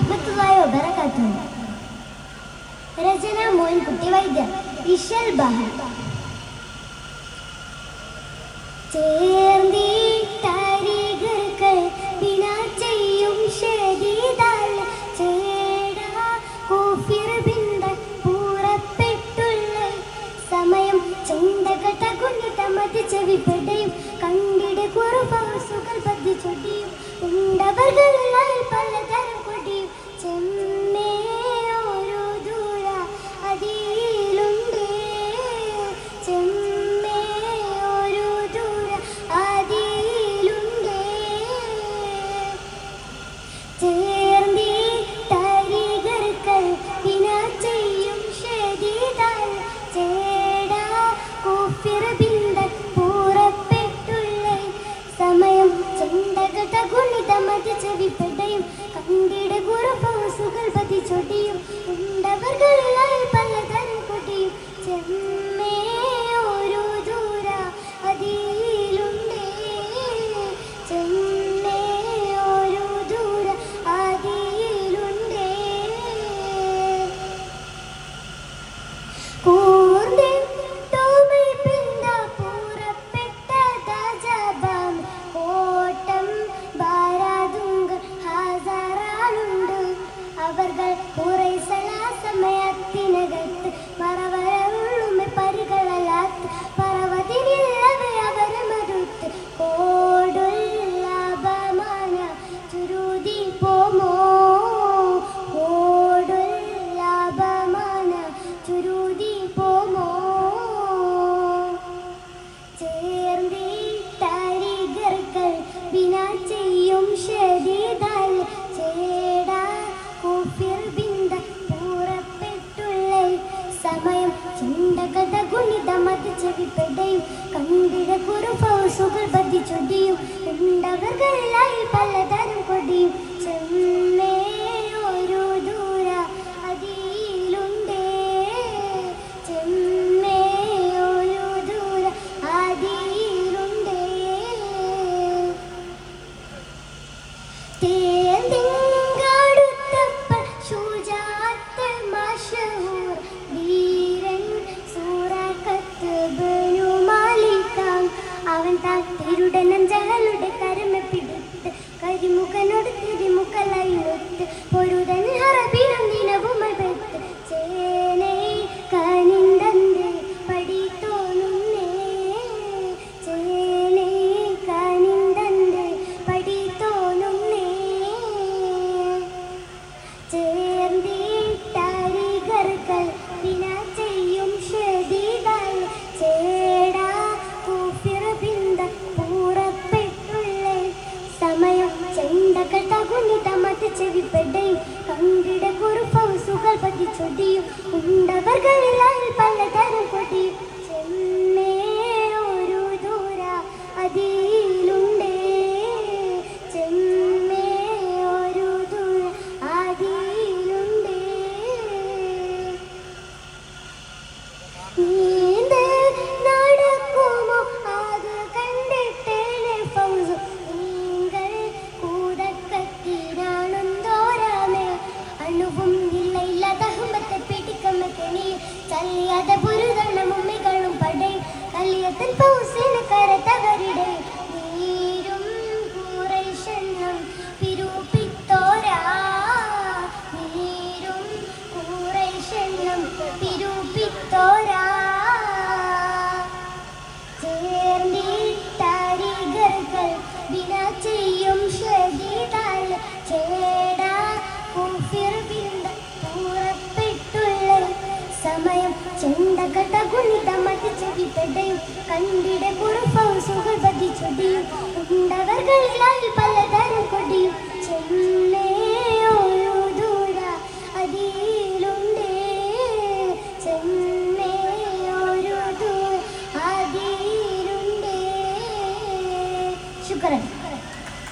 റഹ്മത്തുള്ളായ ഉപരക്കത്തുണ്ട് രചന മോയിൻകുട്ടി വൈദ്യ ഇഷൽ ബഹ. ചേർന്നീട്ടരികൾ പിണ ചെയ്യും കൂഫിർ സമയം ചെവി കണ്ടിട കുറവ് സുഖം പദ്ധതി ചൊട്ടിയും ഉണ്ടവർകൾ തമത് ചെവിപ്പെടയും കണ്ടിട കുറുഫൗസുകൾ പതിച്ചൊടിയും. ഉണ്ടവർകളായി പലത അവൻ താഴ്ത്തിരുടെ നഞ്ചകളുടെ കരമ പിടിത്ത് കരിമുഖനോട് തിരിമുഖലൈ ഒത്ത് പൊരുതൻ செவிப்பெட்டையும் கண்டிட ஒரு பவுசுகள் பற்றி சொட்டியும் உண்டவர்கள் பல தரும் கொட்டியும் I niye de bu കണ്ടിട കുറുപ്പൗസുകൾ പതിച്ചൊടിയും. ഉണ്ടവർ കഴിഞ്ഞാൽ